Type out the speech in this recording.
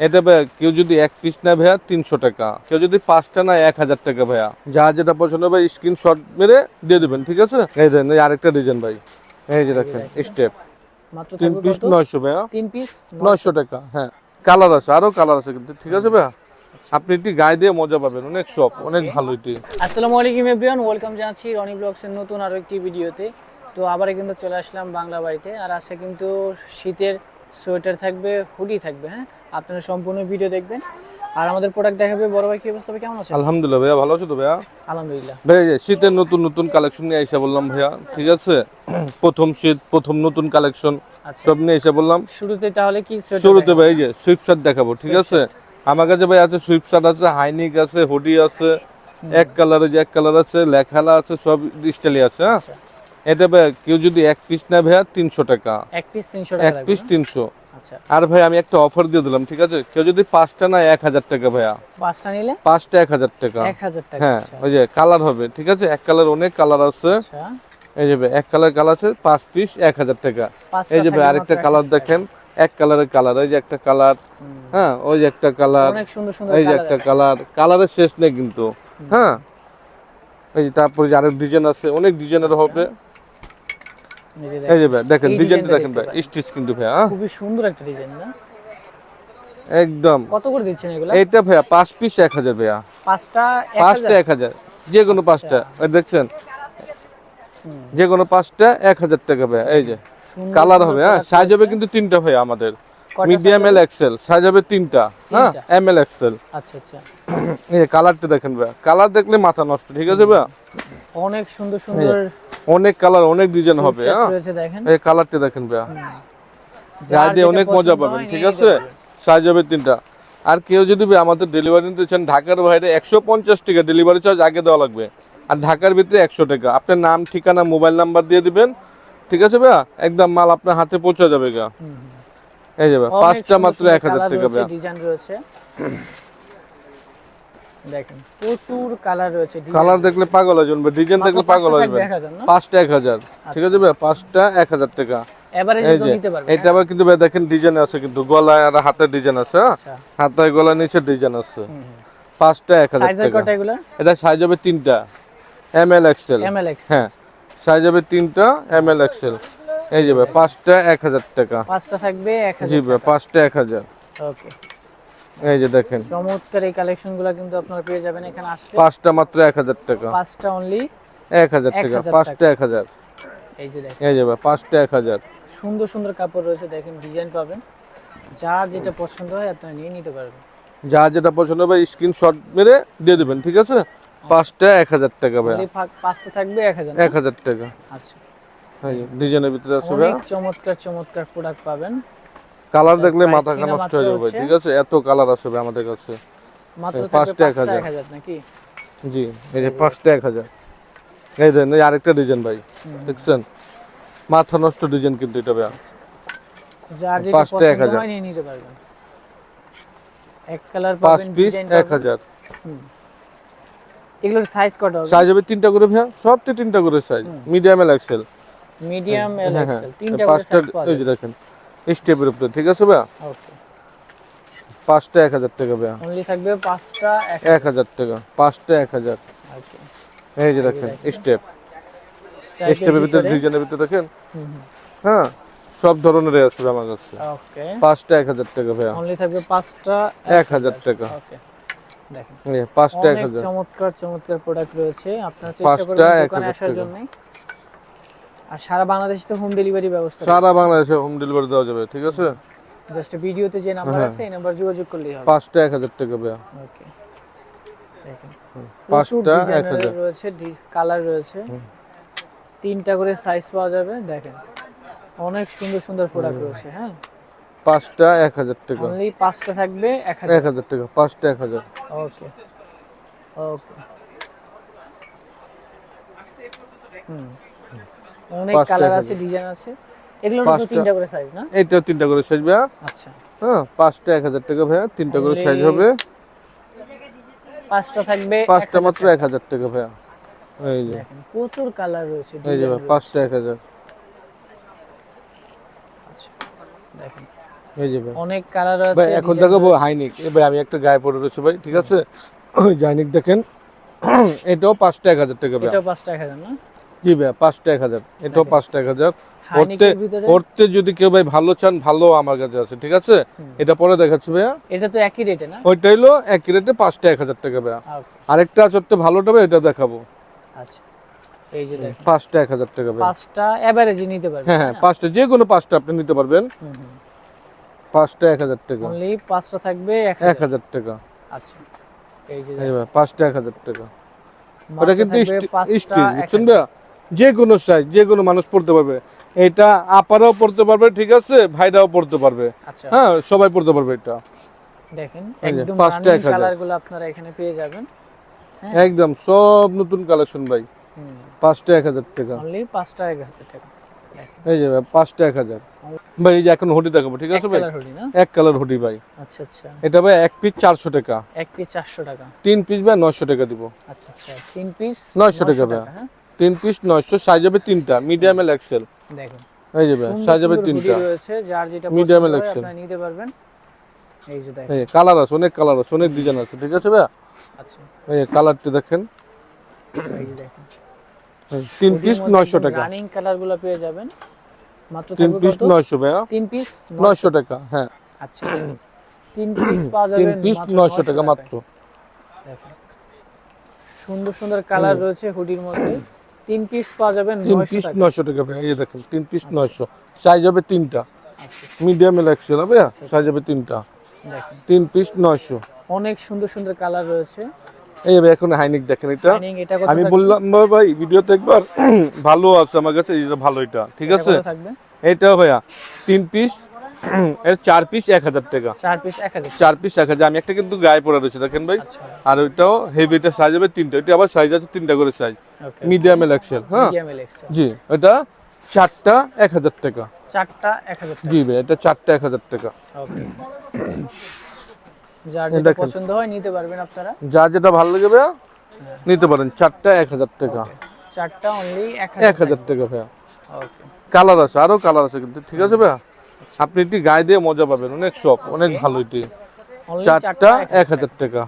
এটা ভাইয়া কেউ যদি এক পিস না ভাইয়া তিনশো টাকা। কেউ যদি পাঁচটা না এক হাজার টাকা ভাইয়া। যা যেটা পছন্দ ভাই স্ক্রিনশট মেরে দিয়ে দেবেন ঠিক আছে? এই দেন আরেকটা ডিজাইন ভাই। এই যে দেখেন স্টেপ তিন পিস নয়শো ভাইয়া। তিন পিস নয়শো। টাকা হ্যাঁ। কালার আছে আরও কালার আছে কিন্তু ঠিক আছে ভাইয়া? আপনি একটি গায়ে দিয়ে মজা পাবেন অনেক সব অনেক ভালো এটি। আসসালামু আলাইকুম এভরিওয়ান ওয়েলকাম জানাচ্ছি রনি ব্লগসের নতুন আরও একটি ভিডিওতে তো। আবার কিন্তু চলে আসলাম বাংলা বাড়িতে আর আজকে কিন্তু শীতের সোয়েটার থাকবে হুডি থাকবে হ্যাঁ? আপনারা সম্পূর্ণ ভিডিও দেখবেন। আর আমাদের প্রোডাক্ট দেখাবে বড় ভাই কি অবস্থা ভাই? কেমন আছে আলহামদুলিল্লাহ ভাইয়া ভালো আছো তো ভাইয়া? আলহামদুলিল্লাহ। ভাই এই শীতের নতুন নতুন কালেকশন নিয়ে এসে বললাম ভাইয়া ঠিক আছে? প্রথম শীত প্রথম নতুন কালেকশন আচ্ছা। সব নিয়ে এসে বললাম। শুরুতে তাহলে কি শুরুতে ভাই এই যে সুইপ শার্ট দেখাবো ঠিক আছে? আমার কাছে ভাই আছে সুইপ শার্ট আছে হাইনিক আছে হুডি আছে এক কালারে যে এক কালার আছে লেখালা আছে সব স্টাইলে আছে হ্যাঁ? আচ্ছা। এটা ভাই কেউ যদি এক পিস না ভাইয়া তিনশো টাকা। এক পিস তিনশো এক পিস তিনশো। আচ্ছা। আর ভাই আমি একটা অফার দিয়ে দিলাম ঠিক আছে? কেউ যদি পাঁচটা না এক হাজার টাকা ভাইয়া। পাঁচটা নিলে? পাঁচটা এক হাজার টাকা। হ্যাঁ আচ্ছা। ওই যে কালার হবে ঠিক আছে? এক কালার অনেক কালার আছে। আচ্ছা। এই যে এক কালার কালার আছে পাঁচ পিস এক হাজার টাকা। এই যে আরেকটা কালার দেখেন এক কালারের কালার এই যে একটা কালার হ্যাঁ ওই যে একটা কালার এই যে একটা কালার কালারের শেষ নেই কিন্তু। হ্যাঁ। এই যে তারপরে যে আরেক ডিজাইন আছে অনেক ডিজাইনের হবে। এই যে ভাই দেখেন ডিজাইনটা দেখেন ভাই স্টিচ কিন্তু ভাই হ্যাঁ? খুবই সুন্দর একটা ডিজাইন না? একদম। কত করে দিচ্ছেন এগুলো? এইটা ভাইয়া পাঁচ পিস এক হাজার ভাইয়া। পাঁচটা এক পাঁচটা হাজার? এক হাজার। যে কোনো পাঁচটা এই দেখছেন? যে কোনো পাঁচটা এক হাজার টাকা ভাইয়া এই যে। কালার হবে হ্যাঁ? সাইজ হবে কিন্তু তিনটা ভাইয়া আমাদের। মিডিয়াম এল এক্সেল সাইজ হবে তিনটা হ্যাঁ? এম এল এক্সেল আচ্ছা আচ্ছা। এই কালারটা দেখেন ভাইয়া। কালার দেখলে মাথা নষ্ট ঠিক আছে ভাইয়া? অনেক সুন্দর সুন্দর অনেক কালার অনেক ডিজাইন হবে হ্যাঁ? এই কালারটা দেখেন ভাইয়া। দিয়ে অনেক মজা পাবেন ঠিক আছে? সাইজ হবে তিনটা। আর কেউ যদি আমাদের ডেলিভারি নিতে চান ঢাকার বাইরে একশো পঞ্চাশ টাকা ডেলিভারি চার্জ আগে দেওয়া লাগবে। আর ঢাকার ভিতরে একশো টাকা। আপনার নাম ঠিকানা মোবাইল নাম্বার দিয়ে দিবেন। ঠিক আছে ভাইয়া? একদম মাল আপনার হাতে পৌঁছে যাবে গা। এই যাবে পাঁচটা মাত্র এক হাজার টাকা ভাইয়া। দেখেন প্রচুর কালার রয়েছে কালার দেখলে পাগল হয়ে যাবেন ডিজাইন দেখলে পাগল হয়ে যাবেন? পাঁচটা এক হাজার ঠিক আছে ভাই? পাঁচটা এক হাজার টাকা। Average এই তো যে নিতে পারবেন এটা আবার কিন্তু ভাই দেখেন ডিজাইন আছে কিন্তু গলায় আর হাতের ডিজাইন আছে হ্যাঁ? আচ্ছা। হাতায় নিচে ডিজাইন আছে। পাঁচটা এক হাজার টাকা। এটা সাইজ হবে তিনটা এম এল এক্সেল হ্যাঁ সাইজ হবে তিনটা এম এল এক্সেল এই যে ভাই পাঁচটা এক হাজার টাকা। পাঁচটা থাকবে এক জি হাজার ভাই পাঁচটা এক হাজার। ওকে এই যে দেখেন। চমৎকার এই কালেকশনগুলো কিন্তু আপনারা পেয়ে যাবেন এখানে আসলে। পাঁচটা মাত্র এক হাজার টাকা। পাঁচটা অনলি এক হাজার এক টাকা পাঁচটা এক হাজার। এই যে দেখেন। এই যে পাঁচটা এক হাজার। সুন্দর সুন্দর কাপড় রয়েছে দেখেন ডিজাইন পাবেন। যার যেটা পছন্দ হয় আপনারা নিয়ে নিতে পারবেন। যা যেটা পছন্দ হবে স্ক্রিনশট মেরে দিয়ে দেবেন ঠিক আছে? পাঁচটা এক হাজার টাকা ভাই পাঁচটা থাকবে এক হাজার। এক হাজার টাকা। আচ্ছা। ডিজাইনের ভিতরে আছে অনেক চমৎকার চমৎকার প্রোডাক্ট পাবেন। কালার দেখলে মাথা কিনা নষ্ট হয়ে যাবে ঠিক আছে? এত কালার আসবে আমাদের কাছে। মাত্র পাঁচটা এক হাজার। নাকি? জি এই যে পাঁচটা এক হাজার। এই দেন এই আরেকটা ডিজাইন ভাই দেখছেন? মাথা নষ্ট ডিজাইন কিন্তু এটা ভাই পাঁচটা এক হাজার। এক কালার পাঁচ পিস এক হাজার। এগুলোর সাইজ কত হবে? সাইজ হবে তিনটা করে ভাইয়া সবটি তিনটা করে size medium L XL medium L XL তিনটা করে সাইজ পাওয়া দেখেন স্টেপের উপরে ঠিক আছে ভাইয়া? পাঁচটা এক হাজার টাকা ভাইয়া। অনলি থাকবে পাঁচটা এক হাজার। টাকা পাঁচটা এক হাজার। এই যে দেখেন স্টেপ স্টেপের ভিতরে? ডিজাইনের ভিতরে দেখেন? হ্যাঁ সব ধরনের আছে আমার কাছে। ওকে পাঁচটা এক হাজার টাকা ভাইয়া। অনলি থাকবে পাঁচটা এক হাজার টাকা। ওকে দেখেন। এই পাঁচটা এক হাজার। চমৎকার চমৎকার প্রোডাক্ট রয়েছে। আপনারা চেষ্টা করবেন দোকানে আসার। জন্য। আর সারা বাংলাদেশে তো হোম ডেলিভারি ব্যবস্থা সারা বাংলাদেশে হোম ডেলিভারি দেওয়া যাবে ঠিক আছে? জাস্ট ভিডিওতে যে নাম্বার হ্যাঁ। আছে এই নাম্বার যোগাযোগ করলেই হবে। পাঁচটা এক হাজার টাকা ভাইয়া। ওকে দেখেন। পাঁচটা এক হাজার। রয়েছে কালার রয়েছে। তিনটা করে সাইজ পাওয়া যাবে দেখেন। অনেক সুন্দর সুন্দর প্রোডাক্ট রয়েছে হ্যাঁ। পাঁচটা এক হাজার টাকা। অনলি পাঁচটা থাকবে এক হাজার। এক হাজার টাকা পাঁচটা এক হাজার। ওকে ওকে হুম। অনেক কালার আছে ডিজাইন আছে। এগুলোর তো তিনটা করে সাইজ না? এইটাও তিনটা করে সাইজ ভাইয়া। আচ্ছা। হ্যাঁ পাঁচটা এক হাজার টাকা ভাইয়া তিনটা করে সাইজ হবে। পাঁচটা থাকবে পাঁচটা মাত্র। এক হাজার টাকা ভাইয়া। এই যে। প্রচুর কালার রয়েছে এই যে পাঁচটা এক হাজার। আচ্ছা দেখেন। এই যে অনেক কালার আছে ভাই এখন রয়েছে। হাইনিক। ভাই আমি একটা গায়ে পরে রয়েছে ভাই ঠিক আছে? ওই জাইনিক দেখেন। এটাও পাঁচটা এক হাজার টাকা ভাই এটাও পাঁচটা এক হাজার না? জি ভাই পাঁচটা এক হাজার। এটাও পাঁচটা এক হাজার। করতে হাইনিকের করতে যদি কেউ ভাই ভালো চান ভালো আমার কাছে আছে ঠিক আছে? এটা পরে দেখাচ্ছি ভাইয়া। এটা তো একই রেটে না? ওইটা হলো এক রেটে পাঁচটা এক হাজার টাকা ভাইয়া। Okay, আরেকটা চড়তে ভালোটা ভাই এটা দেখাবো। আচ্ছা। এই যে দেখেন। পাঁচটা এক হাজার টাকা পাঁচটা এভারেজে নিতে পারবেন হ্যাঁ পাঁচটা যে কোনো পাঁচটা আপনি নিতে পারবেন। পাঁচটা এক হাজার টাকা। অনলি পাঁচটা থাকবে এক হাজার। টাকা। আচ্ছা। এই যে পাঁচটা এক হাজার টাকা। ওটা কিন্তু স্টিল বুঝছেন ভাইয়া? যে কোনো সাইজ যে কোনো মানুষ পড়তে পারবে। এটা আপারাও পড়তে পারবে ঠিক আছে? ভাইরাও পড়তে পারবে। আচ্ছা। হ্যাঁ সবাই পড়তে পারবে এটা। দেখেন একদম পাঁচটা এক হাজার। আপনারা এখানে পেয়ে যাবেন। একদম সব নতুন কালেকশন ভাই। পাঁচটা এক হাজার টাকা। অনলি পাঁচটা এক হাজার টাকা। এই যে পাঁচটা এক হাজার। ভাই এই যে এখন হুডি দেখাবো ঠিক আছে ভাই? এক কালার হুডি ভাই। আচ্ছা আচ্ছা। এটা ভাই এক পিস চারশো টাকা। এক পিস চারশো টাকা। তিন পিস ভাই নয়শো টাকা দিব। আচ্ছা আচ্ছা। তিন পিস 900 টাকা। হ্যাঁ তিন পিস নয়শো সাইজ হবে তিনটা মিডিয়াম এল এক্সেল দেখুন। এই যে ভাই সুন্দর সাইজ হবে তিনটা। রয়েছে যার যেটা পছন্দ হয় election। নিতে পারবেন। এই যে দেখেন। এই কালার আছে অনেক কালার আছে অনেক ডিজাইন আছে ঠিক আছে ভাই আচ্ছা। এই কালারটি দেখেন। এই যে দেখেন। তিন পিস নয়শো টাকা। রানিং কালারগুলো পেয়ে যাবেন। মাত্র তিন পিস কত? নয়শো ভাইয়া। তিন পিস নয়শো টাকা হ্যাঁ। আচ্ছা। তিন পিস পাওয়া তিন যাবে পিস নয়শো টাকা মাত্র। দেখেন। সুন্দর সুন্দর কালার রয়েছে হুডির মধ্যে। তিন পিস পাওয়া যাবে তিন পিস নয়শো টাকা ভাই এই দেখেন তিন পিস নয়শো। সাইজ হবে তিনটা। মিডিয়াম এক্সেল হবে সাইজ হবে তিনটা। তিন পিস নয়শো। অনেক সুন্দর সুন্দর কালার রয়েছে। এই ভাই এখন হাইনিক দেখেন এটা। আমি বললাম ভাই, ভিডিওতে একবার ভালো আছে আমার কাছে এটা ভালো এটা। ঠিক আছে? এটা ভাইয়া তিন পিস এর চার পিস এক হাজার টাকা। চার পিস এক হাজার। চার পিস এক হাজার। আমি একটা কিন্তু গায়ে পড়া রয়েছে দেখেন ভাই। আচ্ছা। আর ওইটাও হেভি এটা সাইজ হবে তিনটা। এটা আবার সাইজ আছে তিনটা করে সাইজ মিডিয়াম এল এক্সেল হ্যাঁ? জি এটা চারটা এক হাজার টাকা। চারটা এক হাজার জি ভাই এটা চারটা এক হাজার টাকা। যার যেটা পছন্দ হয় নিতে পারবেন আপনারা। যা যেটা ভালো লাগে ভাইয়া নিতে পারেন। চারটা এক হাজার টাকা। চারটা অনলি এক হাজার টাকা। ভাইয়া। কালার আছে আরও কালার আছে কিন্তু। ঠিক আছে ভাইয়া? আপনি এটি গায়ে দিয়ে মজা পাবেন অনেক সব অনেক ভালো এটি। চারটা এক হাজার টাকা।